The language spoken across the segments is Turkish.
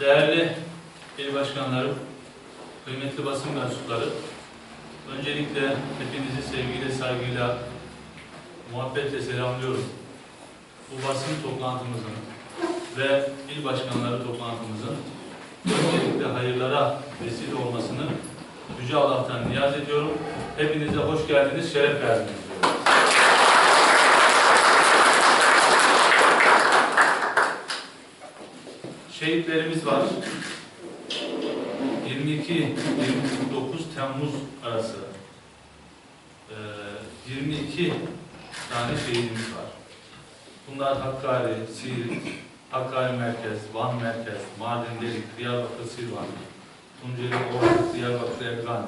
Değerli il başkanlarım, kıymetli basın mensupları, öncelikle hepinizi sevgiyle, saygıyla, muhabbetle selamlıyorum. Bu basın toplantımızın ve il başkanları toplantımızın öncelikle hayırlara vesile olmasını Yüce Allah'tan niyaz ediyorum. Hepinize hoş geldiniz, şeref verdiniz diyorum. Şehitlerimiz var. 22-29 Temmuz arası eee, 22 tane şehidimiz var. Bunlar Hakkari, Siirt, Hakkari Merkez, Van Merkez, Mardin Delik, Diyarbakır Silvan, Tunceli Ordu, Diyarbakır Ergane.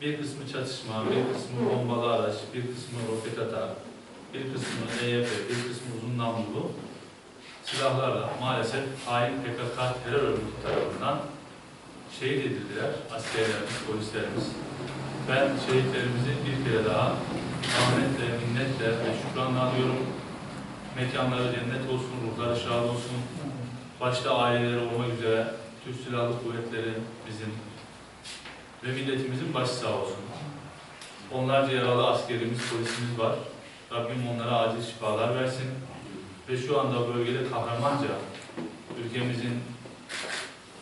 Bir kısmı çatışma, bir kısmı bombalı araç, bir kısmı roket atar, bir kısmı EYP, bir kısmı uzun namlulu silahlarla maalesef hain PKK terör örgütü tarafından şehit edildiler askerlerimiz, polislerimiz. Ben şehitlerimizi bir kere daha rahmetle, minnetle ve şükranla anıyorum. Mekanları cennet olsun, ruhları şad olsun. Başta aileleri olmak üzere Türk Silahlı Kuvvetleri bizim ve milletimizin başı sağ olsun. Onlarca yaralı askerimiz, polisimiz var. Rabbim onlara acil şifalar versin. Ve şu anda bölgede kahramanca ülkemizin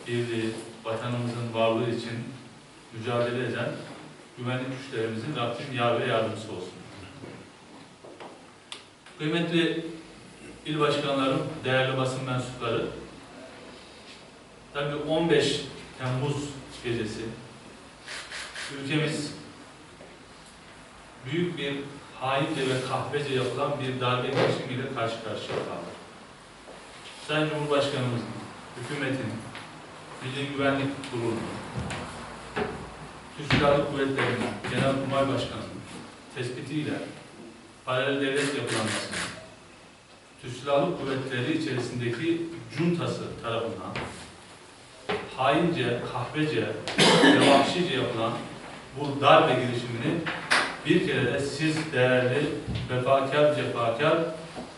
birliği, vatanımızın varlığı için mücadele eden güvenlik güçlerimizin Rabbim yar ve yardımcısı olsun. Kıymetli il başkanlarım, değerli basın mensupları, tabii 15 Temmuz gecesi ülkemiz büyük bir haince ve kahvece yapılan bir darbe girişimiyle karşı karşıya kaldı. Sayın Cumhurbaşkanımızın, hükümetin, Milli Güvenlik Kurulu'nun, Türk Silahlı Kuvvetleri'nin, Genelkurmay Başkanı'nın tespitiyle paralel devlet yapılanmasının Türk Silahlı Kuvvetleri içerisindeki cuntası tarafından haince, kahvece ve vahşice yapılan bu darbe girişimini bir kere de siz değerli vefakar, cefakar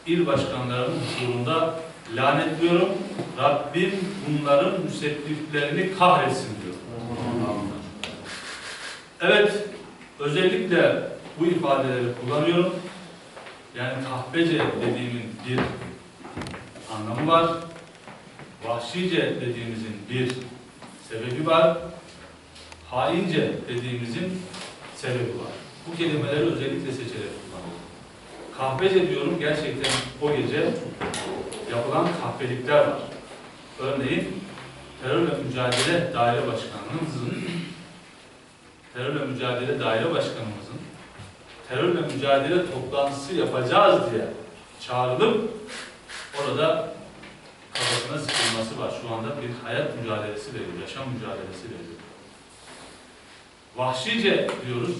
il başkanlarının huzurunda lanetliyorum. Rabbim bunların müsebbiplerini kahretsin diyor. Evet, özellikle bu ifadeleri kullanıyorum. Yani kahpece dediğimin bir anlamı var. Vahşice dediğimizin bir sebebi var. Haince dediğimizin sebebi var. Bu kelimeleri özellikle seçerek kullanıyorum. Kahpece diyorum gerçekten o gece yapılan kahpelikler var. Örneğin terörle mücadele daire başkanımızın terörle mücadele daire başkanımızın terörle mücadele toplantısı yapacağız diye çağrılıp orada kafasına sıkılması var. Şu anda bir hayat mücadelesi veriyor, yaşam mücadelesi veriyor. Vahşice diyoruz.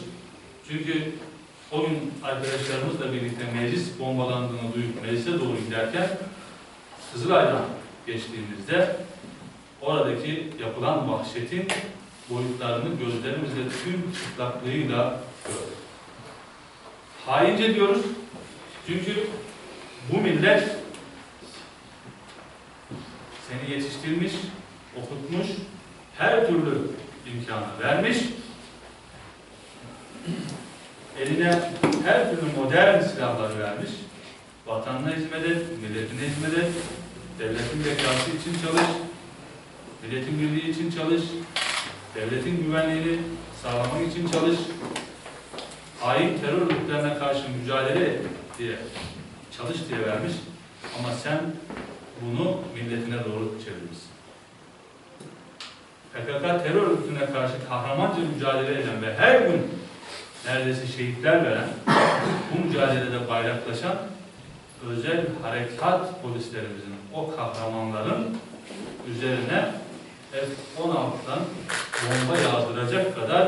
Çünkü o gün arkadaşlarımızla birlikte meclis bombalandığını duyup meclise doğru giderken Kızılay'dan geçtiğimizde oradaki yapılan vahşetin boyutlarını gözlerimizle tüm çıplaklığıyla gördük. Haince diyoruz. Çünkü bu millet seni yetiştirmiş, okutmuş, her türlü imkanı vermiş, eline her türlü modern silahlar vermiş, vatanına hizmet et, milletine hizmet et, devletin bekası için çalış, milletin birliği için çalış, devletin güvenliğini sağlamak için çalış, hain terör örgütlerine karşı mücadele et diye, çalış diye vermiş ama sen bunu milletine doğru çevirmişsin. PKK terör örgütüne karşı kahramanca mücadele eden ve her gün neredeyse şehitler veren, bu mücadelede bayraklaşan özel harekat polislerimizin, o kahramanların üzerine F-16'dan bomba yağdıracak kadar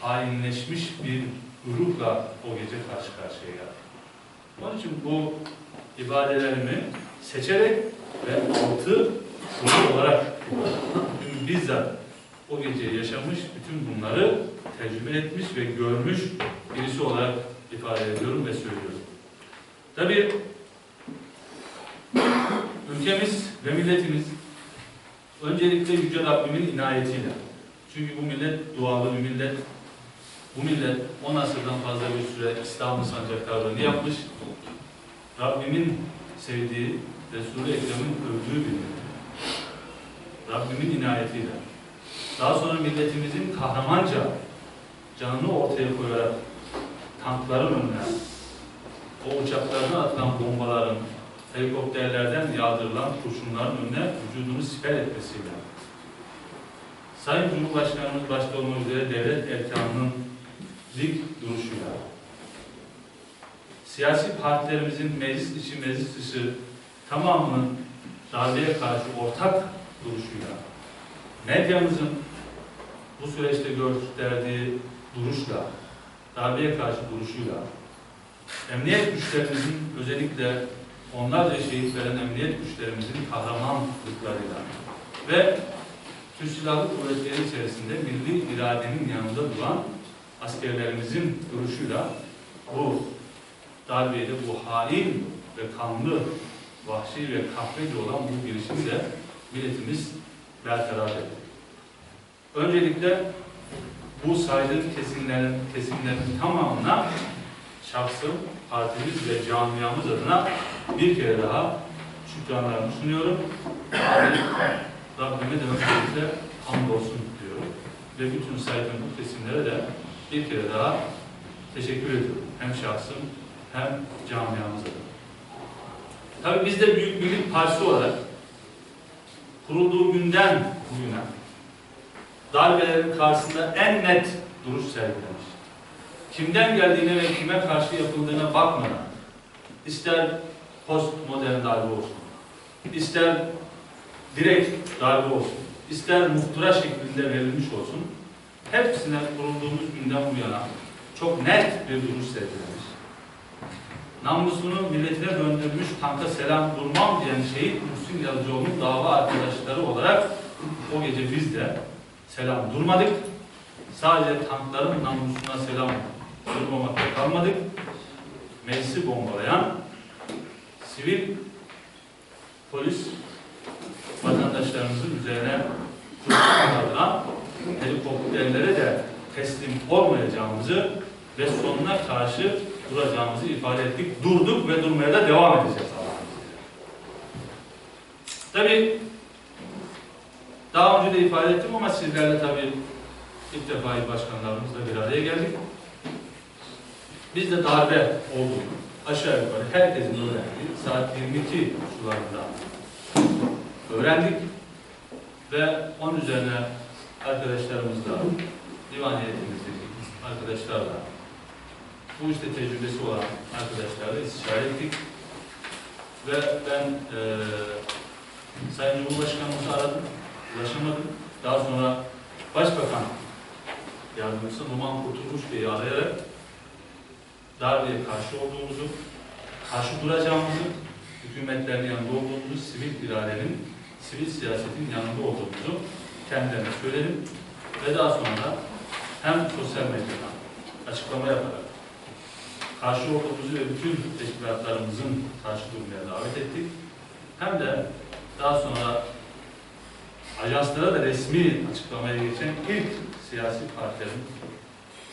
hainleşmiş bir grupla o gece karşı karşıya geldi. Onun için bu ibadelerimi seçerek ve altı konu olarak bizzat o gece yaşamış bütün bunları tecrübe etmiş ve görmüş birisi olarak ifade ediyorum ve söylüyorum. Tabii ülkemiz ve milletimiz Öncelikle Yüce Rabbimin inayetiyle. Çünkü bu millet dualı bir millet. Bu millet 10 asırdan fazla bir süre İslam'ın sancaklarını yapmış. Rabbimin sevdiği, Resul-i Ekrem'in övdüğü bir millet. Rabbimin inayetiyle. Daha sonra milletimizin kahramanca canını ortaya koyarak tankların önüne, o uçaklardan atılan bombaların, helikopterlerden yağdırılan kurşunların önüne vücudunu siper etmesiyle, Sayın Cumhurbaşkanımız başta olmak üzere devlet erkanının dik duruşuyla, siyasi partilerimizin meclis içi meclis dışı tamamının darbeye karşı ortak duruşuyla, medyamızın bu süreçte gösterdiği duruşla, darbeye karşı duruşuyla, emniyet güçlerimizin özellikle onlarca şehit veren emniyet güçlerimizin kahramanlıklarıyla ve Türk Silahlı Kuvvetleri içerisinde milli iradenin yanında duran askerlerimizin duruşuyla bu darbede bu hain ve kanlı, vahşi ve kahveci olan bu girişimi de milletimiz bertaraf etti. Öncelikle bu saydığım kesimlerin, kesimlerin tamamına şahsım, partimiz ve camiamız adına bir kere daha şükranlarımı sunuyorum. Rabbime de öncelikle hamdolsun diyorum. Ve bütün saydığım bu kesimlere de bir kere daha teşekkür ediyorum. Hem şahsım hem camiamız adına. Tabii biz de Büyük Birlik Partisi olarak kurulduğu günden bugüne darbelerin karşısında en net duruş sergilemiş. Kimden geldiğine ve kime karşı yapıldığına bakmadan, ister postmodern darbe olsun, ister direkt darbe olsun, ister muhtıra şeklinde verilmiş olsun, hepsine kurulduğumuz günden bu yana çok net bir duruş sergilemiş. Namusunu milletine döndürmüş tanka selam durmam diyen şehit Muhsin Yazıcıoğlu'nun dava arkadaşları olarak o gece biz de selam durmadık. Sadece tankların namusuna selam durmamakta kalmadık. Meclisi bombalayan sivil polis vatandaşlarımızın üzerine kurşun helikopterlere de teslim olmayacağımızı ve sonuna karşı duracağımızı ifade ettik. Durduk ve durmaya da devam edeceğiz. Tabii daha önce de ifade ettim ama sizlerle tabii ilk defa il başkanlarımızla bir araya geldik. Biz de darbe olduğunu aşağı yukarı herkesin öğrendiği saat 22 sularında öğrendik ve onun üzerine arkadaşlarımızla, divan heyetimizdeki arkadaşlarla, bu işte tecrübesi olan arkadaşlarla istişare ettik. Ve ben eee Sayın Cumhurbaşkanımızı aradım, ulaşamadım. Daha sonra Başbakan Yardımcısı Numan Kurtulmuş Bey'i arayarak darbeye karşı olduğumuzu, karşı duracağımızı, hükümetlerin yanında olduğumuzu, sivil iradenin, sivil siyasetin yanında olduğumuzu kendilerine söyledim. Ve daha sonra hem sosyal medyadan açıklama yaparak karşı olduğumuzu ve bütün teşkilatlarımızın karşı durmaya davet ettik. Hem de daha sonra ajanslara da resmi açıklamaya geçen ilk siyasi partilerin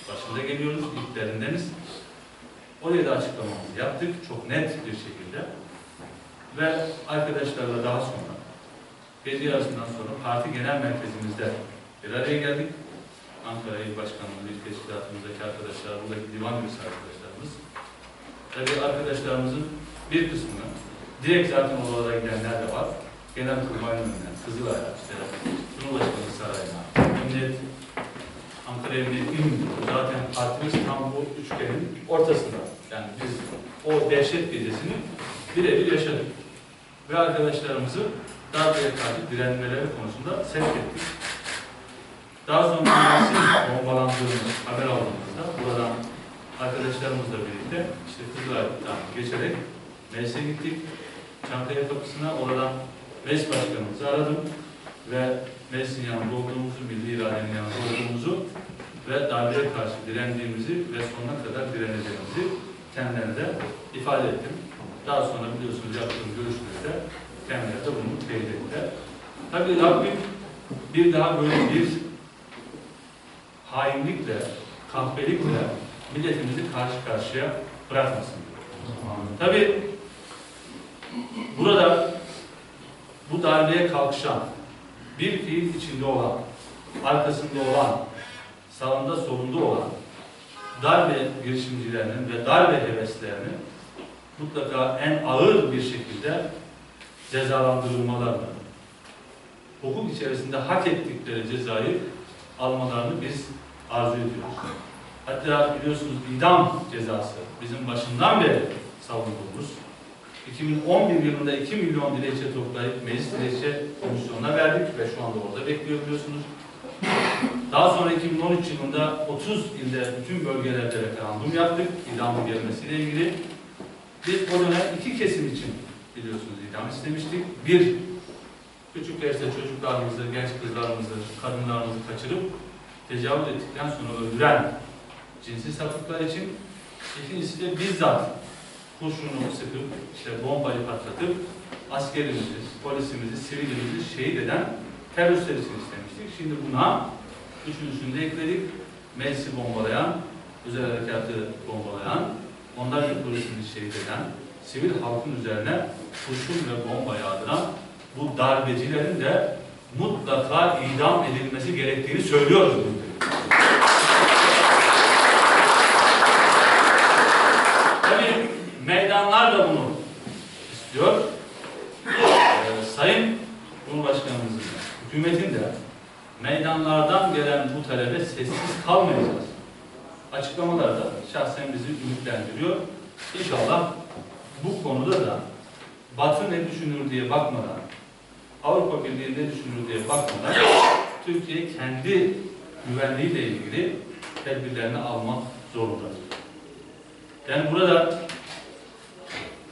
başında geliyoruz, ilklerindeniz. Oraya da açıklamamızı yaptık, çok net bir şekilde. Ve arkadaşlarla daha sonra, gece yarısından sonra parti genel merkezimizde bir araya geldik. Ankara İl Başkanlığı bir teşkilatımızdaki arkadaşlar, buradaki divan üyesi arkadaşlarımız. Tabii arkadaşlarımızın bir kısmını, direkt zaten oralara gidenler de var. Genel kurmayın önünden, Kızılay'a, işte Cumhurbaşkanı Sarayı'na, Emniyet, Ankara Emniyeti'nin zaten partimiz tam bu üçgenin ortasında. Yani biz o dehşet gecesini birebir yaşadık. Ve arkadaşlarımızı darbeye karşı direnmeleri konusunda sevk ettik. Daha sonra meclisin bombalandığını haber aldığımızda buradan arkadaşlarımızla birlikte işte Kızılay'dan geçerek meclise gittik. Çankaya kapısına oradan meclis başkanımızı aradım ve meclisin yanında olduğumuzu, milli iradenin yanında olduğumuzu ve darbeye karşı direndiğimizi ve sonuna kadar direneceğimizi kendilerine de ifade ettim. Daha sonra biliyorsunuz yaptığım görüşmede kendileri de bunu teyit ettiler. Tabii Rabbim bir daha böyle bir hainlikle, kahpelikle milletimizi karşı karşıya bırakmasın. Tabii burada bu darbeye kalkışan, bir fiil içinde olan, arkasında olan, sağında solunda olan darbe girişimcilerinin ve darbe heveslerinin mutlaka en ağır bir şekilde cezalandırılmalarını, hukuk içerisinde hak ettikleri cezayı almalarını biz arzu ediyoruz. Hatta biliyorsunuz idam cezası bizim başından beri savunduğumuz 2011 yılında 2 milyon dilekçe toplayıp meclis dilekçe komisyonuna verdik ve şu anda orada bekliyor biliyorsunuz. Daha sonra 2013 yılında 30 ilde bütün bölgelerde referandum yaptık idamın gelmesiyle ilgili. Biz o dönem iki kesim için biliyorsunuz idam istemiştik. Bir, küçük yaşta çocuklarımızı, genç kızlarımızı, kadınlarımızı kaçırıp tecavüz ettikten sonra öldüren cinsi sapıklar için. İkincisi de bizzat kurşunu sıkıp, işte bombayı patlatıp askerimizi, polisimizi, sivilimizi şehit eden teröristler için istemiştik. Şimdi buna üçüncüsünü de ekledik. Meclisi bombalayan, özel harekatı bombalayan, onlarca polisimizi şehit eden, sivil halkın üzerine kurşun ve bomba yağdıran bu darbecilerin de mutlaka idam edilmesi gerektiğini söylüyoruz. Tabii meydanlar da bunu istiyor. Ee, Sayın Cumhurbaşkanımızın, hükümetin de meydanlardan gelen bu talebe sessiz kalmayacağız. Açıklamalarda şahsen bizi ümitlendiriyor. İnşallah bu konuda da Batı ne düşünür diye bakmadan, Avrupa Birliği ne düşünür diye bakmadan Türkiye kendi güvenliğiyle ilgili tedbirlerini almak zorunda. Yani burada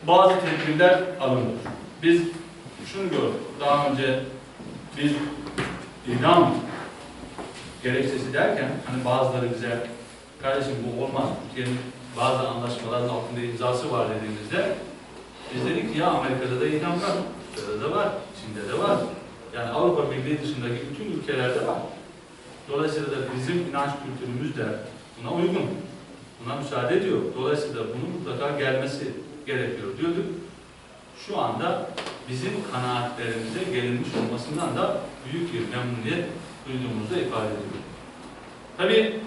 bazı tedbirler alınıyor. Biz şunu gördük. Daha önce biz idam gerekçesi derken hani bazıları bize kardeşim bu olmaz. Türkiye'nin bazı anlaşmaların altında imzası var dediğimizde biz dedik ki ya Amerika'da da idam var, Rusya'da da var, Çin'de de var. Yani Avrupa Birliği dışındaki bütün ülkelerde var. Dolayısıyla da bizim inanç kültürümüz de buna uygun. Buna müsaade ediyor. Dolayısıyla bunun mutlaka gelmesi gerekiyor diyorduk. Şu anda bizim kanaatlerimize gelinmiş olmasından da büyük bir memnuniyet duyduğumuzu ifade ediyor. Tabii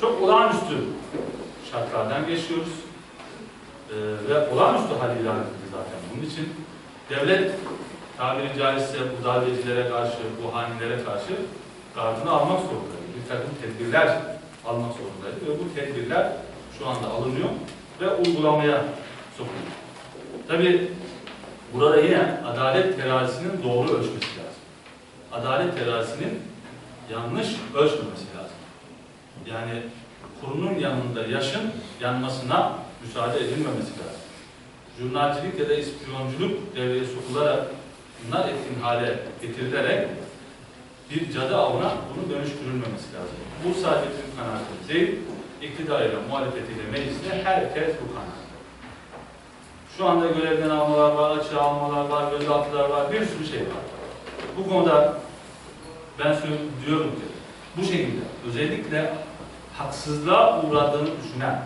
çok olağanüstü şartlardan geçiyoruz. Ee, ve olağanüstü hal ilan edildi zaten. Bunun için devlet tabiri caizse bu darbecilere karşı, bu hanilere karşı gardını almak zorundaydı. Bir takım tedbirler almak zorundaydı ve bu tedbirler şu anda alınıyor ve uygulamaya sokuluyor. Tabi burada yine adalet terazisinin doğru ölçmesi lazım. Adalet terazisinin yanlış ölçmemesi lazım. Yani kurunun yanında yaşın yanmasına müsaade edilmemesi lazım. Jurnalcilik ya da ispiyonculuk devreye sokularak bunlar etkin hale getirilerek bir cadı avına bunu dönüştürülmemesi lazım. Bu sadece bizim kanaatimiz değil, iktidarıyla, muhalefetiyle, meclisle herkes bu kanaat. Şu anda görevden almalar var, açığa almalar var, gözaltılar var, bir sürü şey var. Bu konuda ben diyorum ki bu şekilde özellikle haksızlığa uğradığını düşünen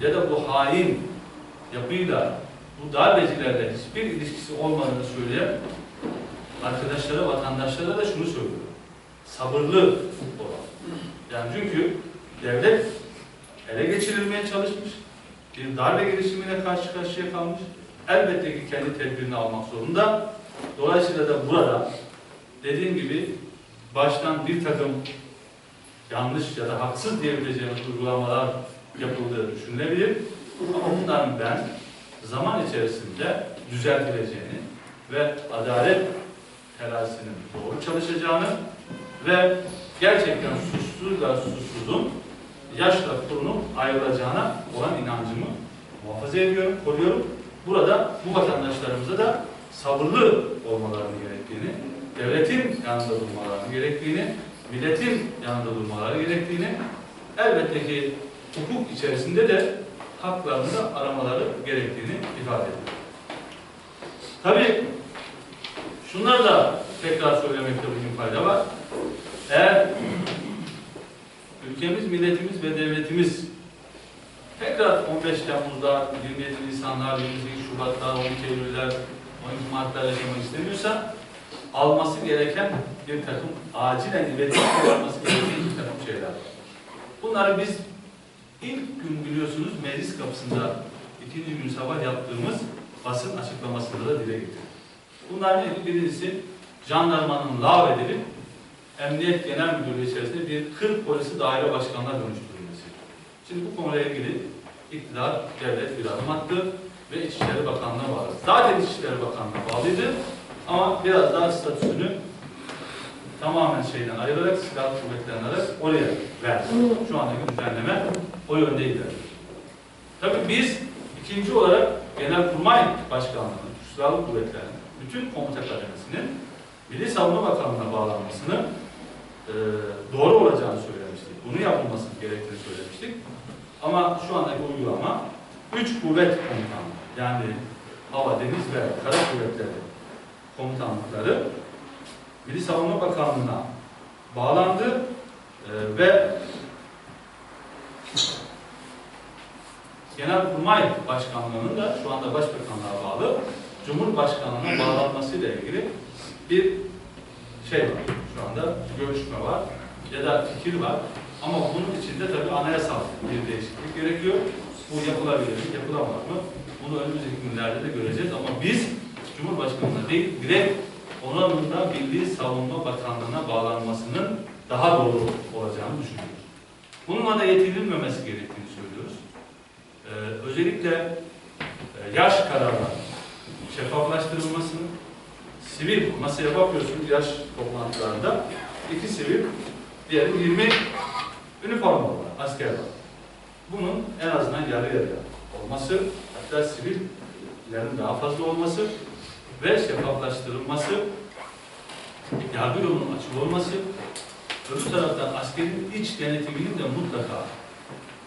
ya da bu hain yapıyla bu darbecilerle hiçbir ilişkisi olmadığını söyleyen arkadaşlara, vatandaşlara da şunu söylüyorum. Sabırlı olalım. Yani çünkü devlet ele geçirilmeye çalışmış. Bir darbe girişimiyle karşı karşıya kalmış. Elbette ki kendi tedbirini almak zorunda. Dolayısıyla da burada dediğim gibi baştan bir takım yanlış ya da haksız diyebileceğimiz uygulamalar yapıldığı düşünülebilir. Ama bunların ben zaman içerisinde düzeltileceğini ve adalet terazisinin doğru çalışacağını ve gerçekten suçsuzla suçsuzun yaşla kurunun ayrılacağına olan inancımı muhafaza ediyorum, koruyorum. Burada bu vatandaşlarımıza da sabırlı olmalarını gerektiğini, devletin yanında durmalarını gerektiğini, milletin yanında durmaları gerektiğini, elbette ki hukuk içerisinde de haklarını da aramaları gerektiğini ifade ediyor. Tabii şunları da tekrar söylemekte bugün fayda var. Eğer ülkemiz, milletimiz ve devletimiz tekrar 15 Temmuz'da, 27 Nisanlar, 28 Şubatlar, 12 Eylül'ler, 12 Mart'lar yaşamak istemiyorsa alması gereken bir takım acilen iletişim yapması gereken bir takım şeyler. Bunları biz ilk gün biliyorsunuz meclis kapısında ikinci gün sabah yaptığımız basın açıklamasında da dile getirdik. Bunlar neydi? Birincisi jandarmanın lağvedilip Emniyet Genel Müdürlüğü içerisinde bir 40 polisi daire başkanına dönüştürülmesi. Şimdi bu konuyla ilgili iktidar, devlet bir adım attı ve İçişleri Bakanlığı'na bağlı. Zaten İçişleri Bakanlığı'na bağlıydı ama biraz daha statüsünü tamamen şeyden ayırarak, silahlı kuvvetlerden alarak oraya verdi. Şu andaki düzenleme o yöndeydi. Tabii biz ikinci olarak Genelkurmay Başkanlığı'nın, silahlı kuvvetlerin, bütün komuta kademesinin Milli Savunma Bakanlığı'na bağlanmasını e, doğru olacağını söylemiştik. Bunu yapılması gerektiğini söylemiştik. Ama şu andaki uygulama üç kuvvet komutanlığı yani hava, deniz ve kara kuvvetleri komutanlıkları Milli Savunma Bakanlığı'na bağlandı e, ve Genelkurmay Başkanlığı'nın da şu anda Başbakanlığa bağlı Cumhurbaşkanlığı'na bağlanmasıyla ilgili bir şey var. Şu anda görüşme var ya da fikir var. Ama bunun içinde tabii anayasal bir değişiklik gerekiyor. Bu yapılabilir mi, yapılamaz mı? Bunu önümüzdeki günlerde de göreceğiz. Ama biz Cumhurbaşkanı'na değil, direkt oranın da Milli Savunma Bakanlığı'na bağlanmasının daha doğru olacağını düşünüyoruz. Bununla da yetinilmemesi gerektiğini söylüyoruz. Ee, özellikle e, yaş kararları şeffaflaştırılmasını, sivil masaya bakıyorsunuz yaş toplantılarında. İki sivil, diğeri 20 üniforma var, asker var. Bunun en azından yarı yarıya olması, hatta sivillerin daha fazla olması ve şeffaflaştırılması, yargı yolunun açık olması, öbür taraftan askerin iç denetiminin de mutlaka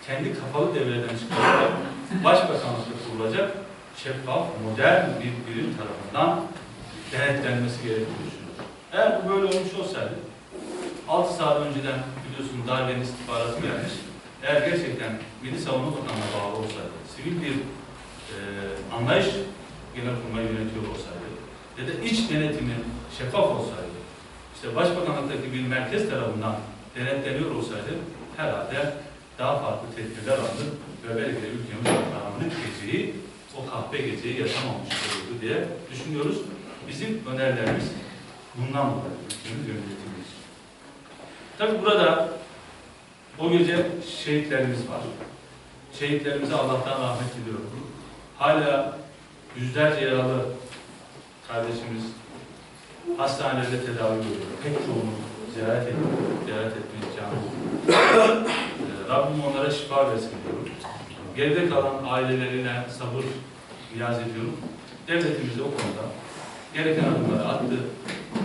kendi kapalı devreden çıkarılarak başbakanlıkta kurulacak şeffaf, modern bir birim tarafından denetlenmesi gerektiğini düşünüyorum. Eğer bu böyle olmuş olsaydı, 6 saat önceden biliyorsunuz darbenin istihbaratı gelmiş. Eğer gerçekten Milli Savunma Bakanlığı'na bağlı olsaydı, sivil bir e, anlayış genelkurmay yönetiyor olsaydı ya da iç denetimi şeffaf olsaydı, işte Başbakanlıktaki bir merkez tarafından denetleniyor olsaydı herhalde daha farklı tedbirler alınır ve belki de ülkemiz karanlık geceyi, o kahpe geceyi yaşamamış olurdu diye düşünüyoruz. Bizim önerilerimiz bundan dolayı yönetilmiş. Tabi burada o gece şehitlerimiz var. Şehitlerimize Allah'tan rahmet diliyorum. Hala yüzlerce yaralı kardeşimiz hastanede tedavi görüyor. Pek çoğunu ziyaret ediyor. Ziyaret etmeye imkanı buldu. Ee, Rabbim onlara şifa versin diyorum. Geride kalan ailelerine sabır niyaz ediyorum. Devletimiz de o konuda gereken adımları attı,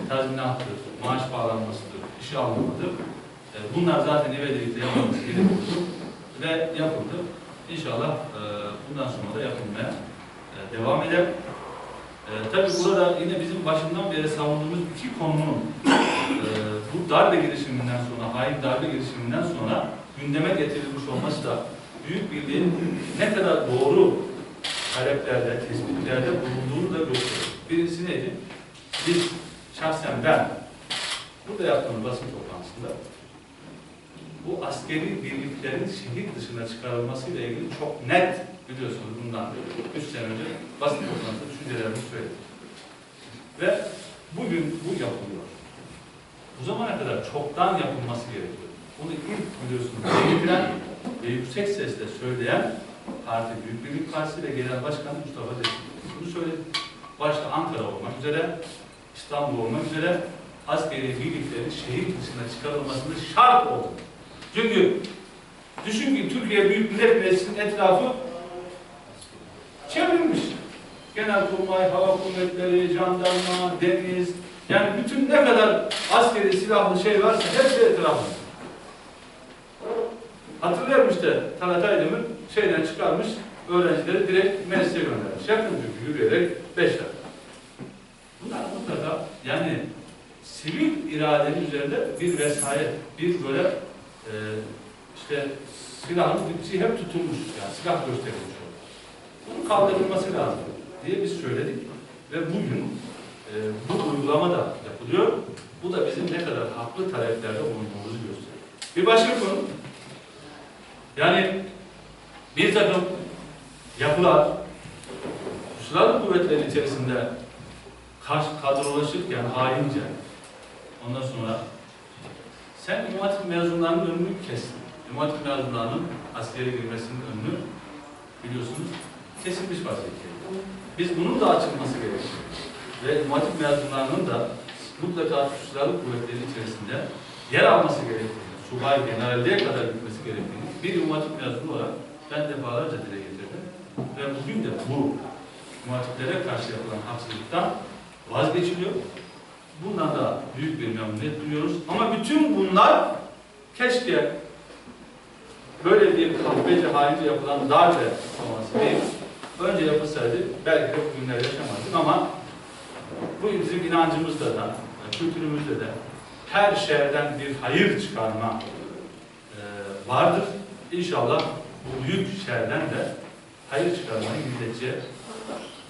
tazminattır, maaş bağlanmasıdır, işe alınmadır. Ee, Bunlar zaten evlilikte yapılması gerekiyordu ve yapıldı. İnşallah e, bundan sonra da yapılmaya e, devam eder. E, tabii burada yine bizim başından beri savunduğumuz iki konunun e, bu darbe girişiminden sonra, hain darbe girişiminden sonra gündeme getirilmiş olması da Büyük Birliğin ne kadar doğru taleplerde, tespitlerde bulunduğunu da gösteriyor. Birincisi neydi? Biz şahsen ben burada yaptığım basın toplantısında bu askeri birliklerin şehir dışına çıkarılmasıyla ilgili çok net biliyorsunuz bundan 3 sene önce basın toplantısında düşüncelerimi söyledim. Ve bugün bu yapılıyor. Bu zamana kadar çoktan yapılması gerekiyor. Bunu ilk biliyorsunuz getiren ve yüksek sesle söyleyen parti Büyük Birlik Partisi ve Genel Başkanı Mustafa Desin. Bunu söyledi. Başta Ankara olmak üzere, İstanbul olmak üzere askeri birliklerin şehir dışına çıkarılmasını şart oldu. Çünkü düşün ki Türkiye Büyük Millet Meclisi'nin etrafı çevrilmiş. Genelkurmay, Hava Kuvvetleri, Jandarma, Deniz, yani bütün ne kadar askeri silahlı şey varsa hepsi etrafında. Hatırlıyorum işte Talat Aydemir şeyden çıkarmış öğrencileri direkt meclise göndermiş. Yakın çünkü yürüyerek beş dakika. Bunlar mutlaka yani sivil iradenin üzerinde bir vesayet, bir böyle e, işte silahın dipçi hep tutulmuş, yani silah gösterilmiş orada. Bunun kaldırılması lazım diye biz söyledik ve bugün e, bu uygulama da yapılıyor. Bu da bizim ne kadar haklı taleplerde bulunduğumuzu gösteriyor. Bir başka konu, yani bir takım yapılar, silahlı kuvvetlerin içerisinde karşı kadrolaşırken haince, ondan sonra sen İmam mezunlarının önünü kestin. İmam mezunlarının askere girmesinin önünü biliyorsunuz kesilmiş vaziyette. Biz bunun da açılması gerekiyor. Ve İmam mezunlarının da mutlaka Silahlı Kuvvetleri içerisinde yer alması gerektiğini, subay generalliğe kadar gitmesi gerektiğini bir İmam mezunu olarak ben defalarca dile getirdim. Ve bugün de bu İmam Hatiplere karşı yapılan haksızlıktan vazgeçiliyor. Bundan da büyük bir memnuniyet duyuyoruz. Ama bütün bunlar keşke böyle bir kahveci halince yapılan darbe olması değil. Önce yapılsaydı belki de bu günler yaşamazdık ama bu bizim inancımızda da, kültürümüzde de her şerden bir hayır çıkarma e, vardır. İnşallah bu büyük şerden de hayır çıkarmayı milletçe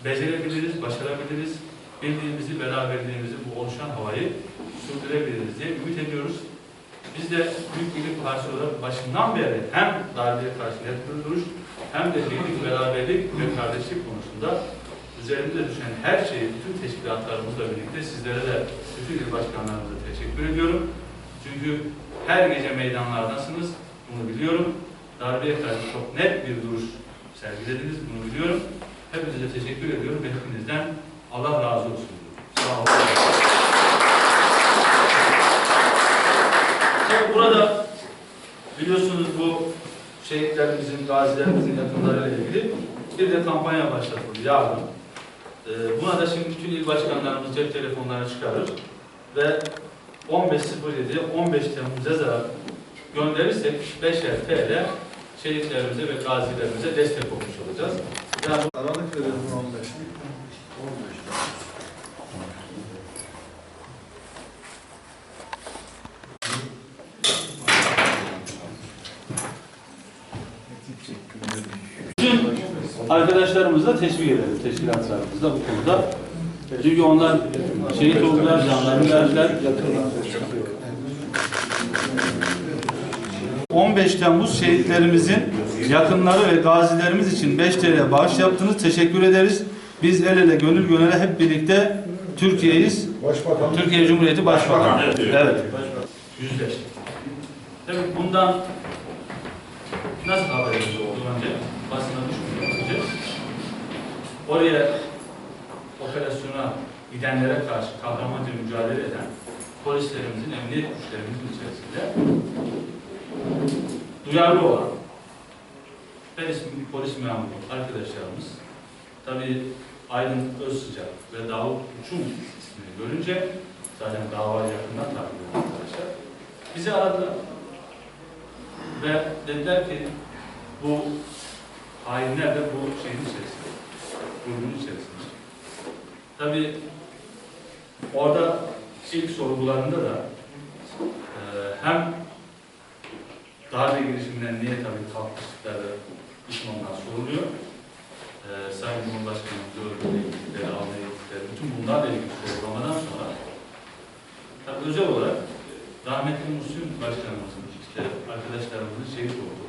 becerebiliriz, başarabiliriz. Bildiğimizi, beraberliğimizi, bu oluşan havayı sürdürebiliriz diye ümit ediyoruz. Biz de Büyük Birlik Partisi olarak başından beri hem darbeye karşı net bir duruş hem de birlik, beraberlik ve kardeşlik konusunda üzerimize düşen her şeyi bütün teşkilatlarımızla birlikte sizlere de bütün il başkanlarımıza teşekkür ediyorum. Çünkü her gece meydanlardasınız, bunu biliyorum. Darbeye karşı çok net bir duruş sergilediniz, bunu biliyorum. Hepinize teşekkür ediyorum ve hepinizden Allah razı olsun. Sağ olun. Tabii burada biliyorsunuz bu şehitlerimizin, gazilerimizin yakınlarıyla ilgili bir de kampanya başlatıldı yarın. Ee, buna da şimdi bütün il başkanlarımız cep telefonlarını çıkarır ve 15.07'ye 15 Temmuz yazar gönderirsek 5'er TL şehitlerimize ve gazilerimize destek olmuş olacağız. Yani Aralık verelim 15. Bütün arkadaşlarımızı da teşvik edelim, teşkilatlarımızı da bu konuda. Çünkü onlar şehit oldular, canlarını verdiler. 15 Temmuz şehitlerimizin yakınları ve gazilerimiz için 5 TL bağış yaptınız. Teşekkür ederiz. Biz el ele, gönül gönüle hep birlikte Türkiye'yiz. Başbakan. Türkiye Cumhuriyeti Başbakanı. Evet. Yüzleştik. Tabii bundan nasıl haberimiz oldu önce? Basına düşmüyor önce. Oraya operasyona gidenlere karşı kahramanca mücadele eden polislerimizin, emniyet güçlerimizin içerisinde duyarlı olan ismim polis memuru arkadaşlarımız. Tabii Aydın Özsıcak ve Davut Uçum ismini görünce zaten davayı yakından takip eden arkadaşlar. Bizi aradılar ve dediler ki bu hainler de bu şeyin içerisinde, grubun içerisinde. Tabii orada ilk sorgularında da e, hem darbe girişiminden niye tabii kalkıştıkları düşmanlar soruluyor. E, Sayın ilgili, almaya gittikleri, bütün bunlarla ilgili sorgulamadan sonra tabii özel olarak rahmetli Muhsin Başkanımızın, işte arkadaşlarımızın şehit olduğu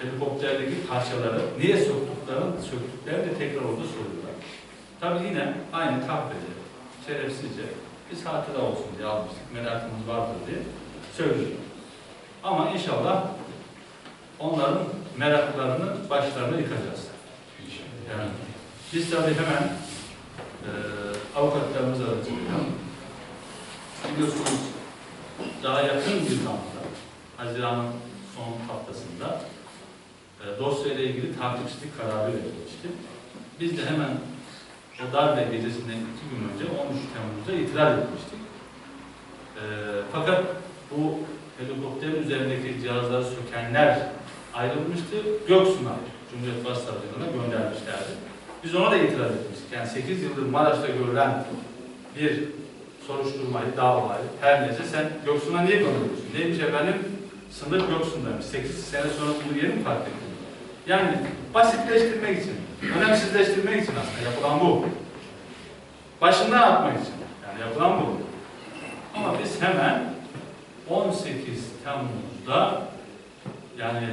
helikopterdeki parçaları niye söktüklerini, söktüklerini de tekrar orada soruyorlar. Tabii yine aynı kahvede, şerefsizce biz hatıra olsun diye almıştık, merakımız vardır diye söylüyor. Ama inşallah onların meraklarını başlarına yıkacağız. Yani biz tabii hemen e, avukatlarımız aracılığıyla biliyorsunuz daha yakın bir zamanda Haziran'ın son haftasında e, dosyayla ilgili takipçilik kararı verilmişti. Biz de hemen o darbe gecesinden iki gün önce 13 Temmuz'da itiraz etmiştik. E, fakat bu helikopterin üzerindeki cihazları sökenler ayrılmıştı. Göksu'na, Cumhuriyet Başsavcılığına göndermişlerdi. Biz ona da itiraz etmiştik. Yani 8 yıldır Maraş'ta görülen bir soruşturmayı, davayı, her neyse sen Göksun'a niye gönderiyorsun? Neymiş efendim? Sınır Göksun'daymış. 8 sene sonra bunu yeni mi fark ettin? Yani basitleştirmek için, önemsizleştirmek için aslında yapılan bu. Başından atmak için. Yani yapılan bu. Ama biz hemen 18 Temmuz'da yani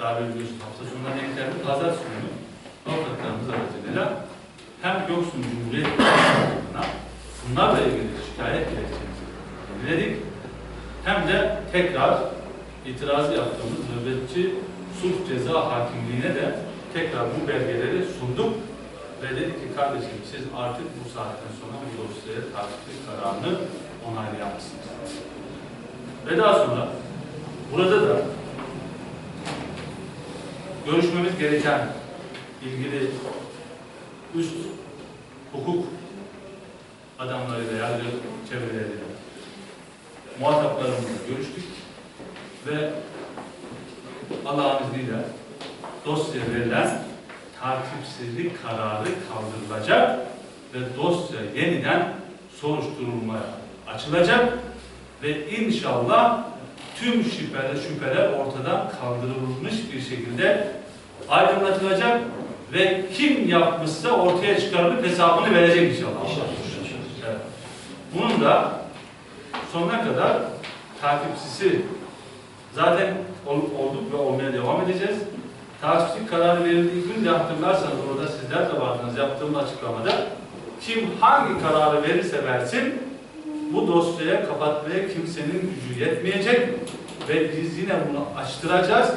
daha biliyorsun hafta sonuna denk geldi. Pazar günü avukatlarımız aracılığıyla hem Göksun Cumhuriyet Başkanlığı'na bunlarla ilgili şikayet dilekçemizi yeniledik. Hem de tekrar itirazı yaptığımız nöbetçi sulh ceza hakimliğine de tekrar bu belgeleri sunduk ve dedik ki kardeşim siz artık bu saatten sonra bu dosyaya takipçi kararını onaylayamışsınız. Ve daha sonra? Burada da görüşmemiz gereken ilgili üst hukuk adamlarıyla, yargı çevreleriyle muhataplarımızla görüştük ve Allah'ın izniyle dosya verilen takipsizlik kararı kaldırılacak ve dosya yeniden soruşturulmaya açılacak ve inşallah tüm şüpheler, şüpheler ortadan kaldırılmış bir şekilde aydınlatılacak ve kim yapmışsa ortaya çıkarılıp hesabını verecek inşallah. Evet. Bunun da sonuna kadar takipçisi zaten ol- olduk ve olmaya devam edeceğiz. Takipçilik kararı verildiği gün de hatırlarsanız orada sizler de vardınız yaptığım açıklamada kim hangi kararı verirse versin bu dosyaya kapatmaya kimsenin gücü yetmeyecek ve biz yine bunu açtıracağız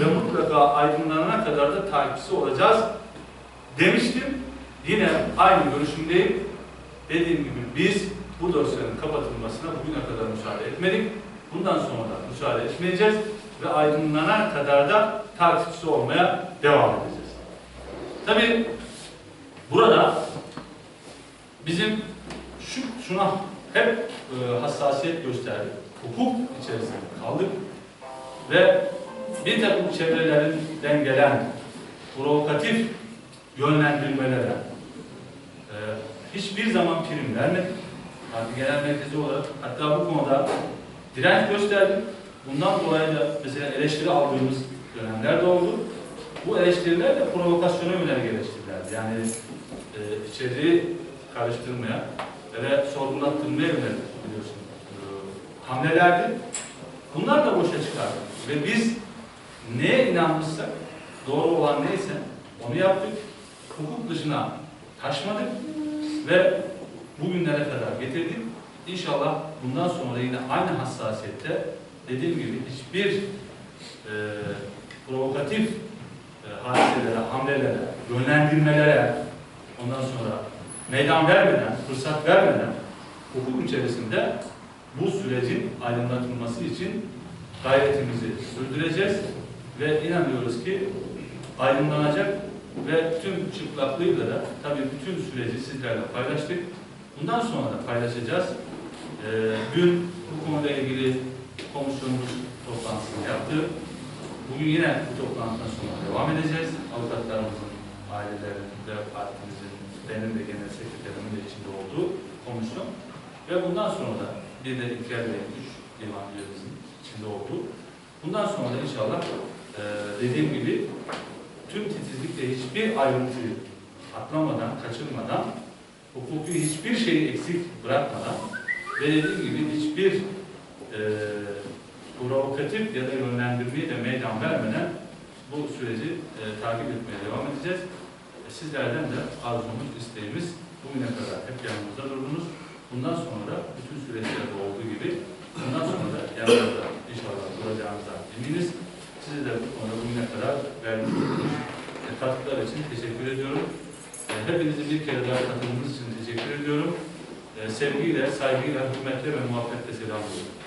ve mutlaka aydınlanana kadar da takipçisi olacağız demiştim. Yine aynı görüşümdeyim. Dediğim gibi biz bu dosyanın kapatılmasına bugüne kadar müsaade etmedik. Bundan sonra da müsaade etmeyeceğiz ve aydınlanana kadar da takipçisi olmaya devam edeceğiz. Tabii burada bizim şu şuna hep e, hassasiyet gösterdik. Hukuk içerisinde kaldık ve bir takım çevrelerinden gelen provokatif yönlendirmelere e, hiçbir zaman prim vermedik. Parti Genel Merkezi olarak hatta bu konuda direnç gösterdik. Bundan dolayı da mesela eleştiri aldığımız dönemler de oldu. Bu eleştiriler de provokasyona yönelik eleştirilerdi. Yani e, içeriği karıştırmaya ve sorgulattırmaya yönelik biliyorsun e, hamlelerdi. Bunlar da boşa çıkardı. Ve biz neye inanmışsak, doğru olan neyse onu yaptık. Hukuk dışına taşmadık ve bugünlere kadar getirdik. İnşallah bundan sonra yine aynı hassasiyette dediğim gibi hiçbir e, provokatif e, hadiselere, hamlelere, yönlendirmelere ondan sonra meydan vermeden, fırsat vermeden hukuk içerisinde bu sürecin aydınlatılması için gayretimizi sürdüreceğiz ve inanıyoruz ki aydınlanacak ve tüm çıplaklığıyla da tabii bütün süreci sizlerle paylaştık. Bundan sonra da paylaşacağız. Ee, dün bu konuyla ilgili komisyonumuz toplantısını yaptı. Bugün yine bu toplantıdan sonra devam edeceğiz. Avukatlarımızın, ailelerin ve partimizin, benim de genel sekreterimin de içinde olduğu komisyon. Ve bundan sonra da bir de İlker Bey, üç divan üyemizin içinde olduğu. Bundan sonra da inşallah e, dediğim gibi tüm titizlikle hiçbir ayrıntıyı atlamadan, kaçırmadan, hukuki hiçbir şeyi eksik bırakmadan ve dediğim gibi hiçbir e, provokatif ya da yönlendirmeyi de meydan vermeden bu süreci e, takip etmeye devam edeceğiz. E, sizlerden de arzumuz, isteğimiz bugüne kadar hep yanımızda durdunuz. Bundan sonra bütün süreçlerde olduğu gibi bundan sonra da yanımızda inşallah duracağımızdan eminiz. Size de bu konuda bugüne kadar vermiş olduğunuz e, katkılar için teşekkür ediyorum. E, hepinizi bir kere daha katıldığınız için teşekkür ediyorum. Sevgiyle, saygıyla, hürmetle ve muhabbetle selamlıyorum.